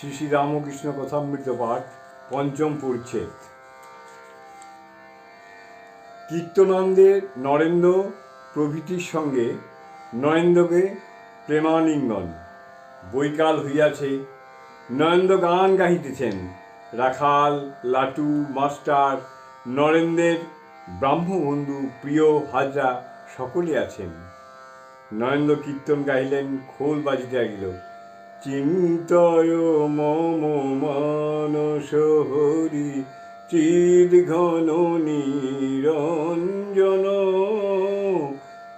শ্রী শ্রী রামকৃষ্ণ কথামৃত পাঠ, পঞ্চম পরিচ্ছেদ। কীর্তনন্দের নরেন্দ্র প্রভৃতির সঙ্গে নরেন্দ্রকে প্রেমালিঙ্গন। বৈকাল হইয়াছে, নরেন্দ্র গান গাহিতেছেন। রাখাল, লাটু, মাস্টার, নরেন্দ্রের ব্রাহ্মবন্ধু, প্রিয় হাজরা সকলে আছেন। নরেন্দ্র কীর্তন গাইলেন খোল বাজিতে লাগিল। চিন্তয় মম মানস হরি, চিদ ঘন নিরঞ্জন।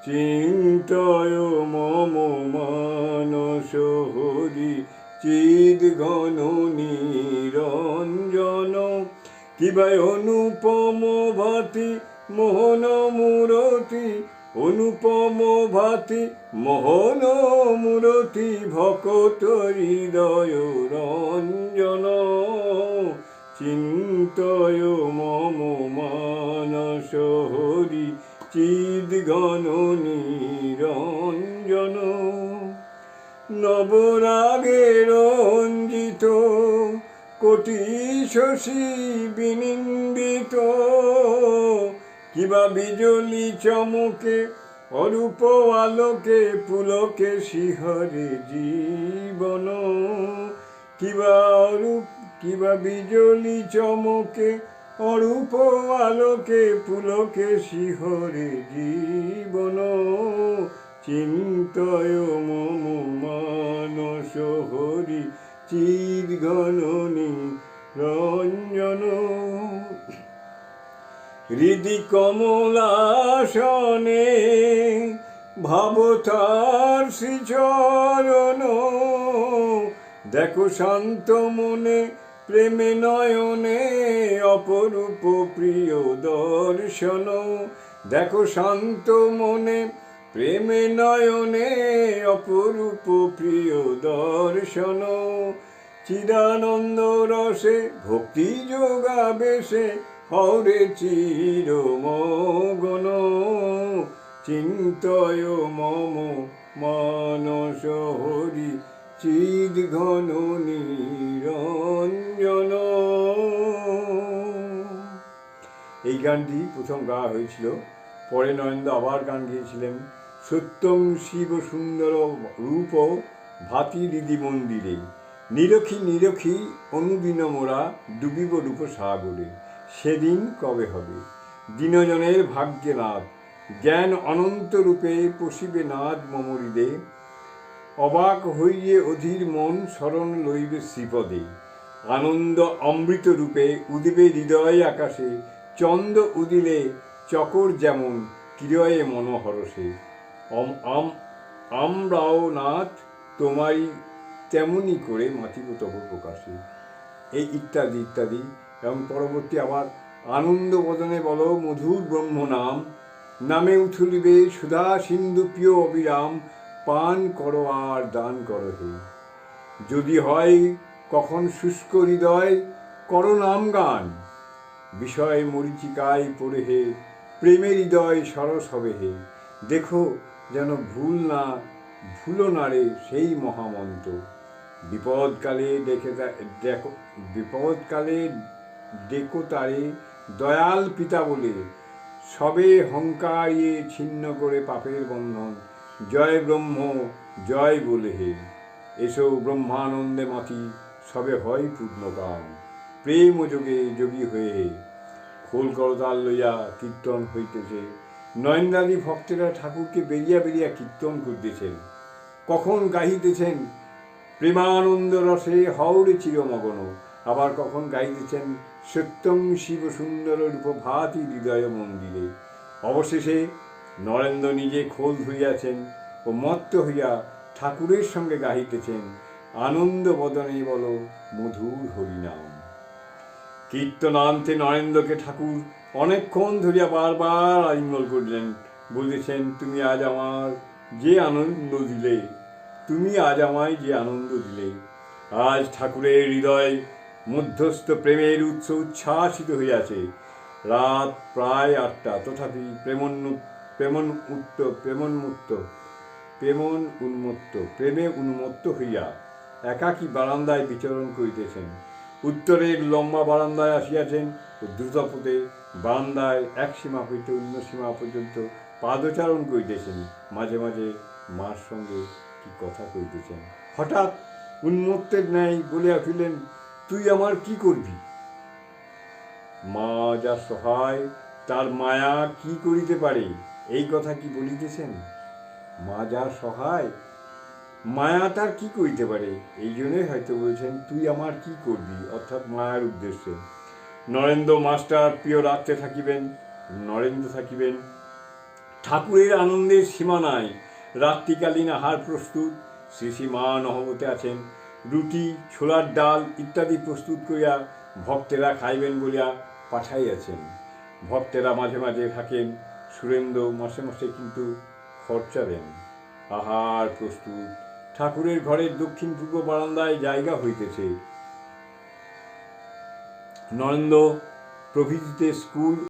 চিন্তয় মম মানস হরি, চিদ ঘন নিরঞ্জন। কিবা অনুপম ভাতি, মোহন মূরতি অনুপম ভাতি মোহন মূরতি ভকত হৃদয় রঞ্জন। চিন্তয় মম মানস হরি চিদ ঘন নিরঞ্জন। নবরাগে রঞ্জিত কোটি শশী বিনিন্দিত কিবা বিজলি চমকে, অরূপ আলোকে, পুলকে শিহরে জীবন। কিবা অরূপ, কিবা বিজলি চমকে, অরূপ আলোকে, পুলকে শিহরে জীবন। চিন্তয় মম হৃদি কমলাসনে ভাবতার শ্রীচরণ। দেখো শান্ত মনে, প্রেমে নয়নে অপরূপ প্রিয় দর্শন। দেখো শান্ত মনে, প্রেমে নয়নে অপরূপ প্রিয় দর্শন। চিদানন্দ রসে ভক্তি যোগাবেশে হরে চির মগন চিন্তয় মম মানস হরি চিদ ঘন নিরঞ্জন। এই গানটি প্রথম গাওয়া হয়েছিল, পরে নরেন্দ্র আবার গান গিয়েছিলেন সত্যং শিব সুন্দর রূপ ভাতি দিদি মন্দিরে, নিরখি নিরখি অনুদিন মোরা ডুবিব রূপ সাগরে সেদিন কবে হবে? দিনজনের ভাগ্যে নাথ জ্ঞান অনন্ত রূপে পশিবে নাদ মমরিদে। অবাক হইয়ে অধীর মন স্মরণ লইবে শ্রীপদে। আনন্দ অমৃত রূপে উদিবে হৃদয় আকাশে। চন্দ উদিলে চকর যেমন কিরয়ে মনোহরসে। আমরাও নাথ তোমারই তেমনি করে মাতিব তব প্রকাশে। এই ইত্যাদি ইত্যাদি এবং পরবর্তী আবার আনন্দ বদনে বলো মধুর ব্রহ্ম নাম নামে উথুলিবে, সুধা সিন্ধু প্রিয় অবিরাম, পান করো আর দান করো হে। যদি হয় কখন শুষ্ক হৃদয়, করো নাম গান। বিষয় মরিচিকায় পড়ে হে, প্রেমের হৃদয় সরস হবে হে। দেখো যেন ভুল না, ভুলো না রে সেই মহামন্ত্র। বিপদকালে দেখে দেখো, বিপদকালে ডেকো তারে, দয়াল পিতা বলে, সবে হংকার ইয়ে ছিন্ন করে পাপের বন্ধন। জয় ব্রহ্ম, জয় বলে হে। এসো ব্রহ্মানন্দে মাতি, সবে হয় পূর্ণকাম প্রেম যোগে যোগী হয়ে খোল করতাল লইয়া কীর্তন হইতেছে। নয়নদাদি ভক্তেরা ঠাকুরকে বেরিয়া বেরিয়া কীর্তন করতেছেন। কখন গাহিতেছেন? প্রেমানন্দ রসে হৌরে চিরমগন। আবার কখন গাইতেছেন, সত্যং শিব সুন্দর রূপ ভাতি হৃদয় মন্দিরে। অবশেষে নরেন্দ্র নিজে খোল ধুইয়াছেন ও মত্ত হইয়া ঠাকুরের সঙ্গে গাহিতেছেন, আনন্দ বদনে বল মধুর হরিনাম। কীর্তনান্তে নরেন্দ্রকে ঠাকুর অনেকক্ষণ ধরিয়া বারবার আলিঙ্গল করলেন। বলেছেন তুমি আজ আমার যে আনন্দ দিলে, তুমি আজ আমায় যে আনন্দ দিলে, আজ ঠাকুরের হৃদয় মধ্যস্থ প্রেমের উৎস উচ্ছ্বাসিত হইয়াছে। রাত প্রায় আটটা, তথাপি প্রেমন্ন প্রেমন উত্ত প্রেমন্মুক্ত প্রেমন উন্মত্ত প্রেমে উন্মত্ত হইয়া একাকী বারান্দায় বিচরণ করিতেছেন। উত্তরের লম্বা বারান্দায় আসিয়াছেন দ্রুতপথে বারান্দায় এক সীমা হইতে অন্য সীমা পর্যন্ত পাদচারণ করিতেছেন। মাঝে মাঝে মার সঙ্গে কি কথা কইতেছেন। হঠাৎ উন্মত্তের ন্যায় বলিয়া উঠিলেন তুই আমার কি করবি? মা যা সহায়, তার মায়া কি করিতে পারে? এই কথা কি বলিতেছেন? মা যা সহায়, মায়া তার কি করিতে পারে? এই জন্যই হয়তো বলছেন, তুই আমার কি করবি? অর্থাৎ মায়ার উদ্দেশ্যে। নরেন্দ্র মাস্টার প্রিয় রাত্রে থাকিবেন, নরেন্দ্র থাকিবেন। ঠাকুরের আনন্দের সীমা নাই, রাত্রিকালীন আহার প্রস্তুত শ্রী শ্রী মা নহবতে আছেন। রুটি, ছোলার ডাল ইত্যাদি প্রস্তুত করিয়া ভক্তেরা খাইবেন বলিয়া পাঠাইয়াছেন। ভক্তেরা মাঝে মাঝে থাকেন, সুরেন্দ্র মাসে মাসে কিন্তু খরচা দেন আহার প্রস্তুত, ঠাকুরের ঘরের দক্ষিণ পূর্ব বারান্দায় জায়গা হইতেছে। নরেন্দ্র প্রভৃতিতে স্কুল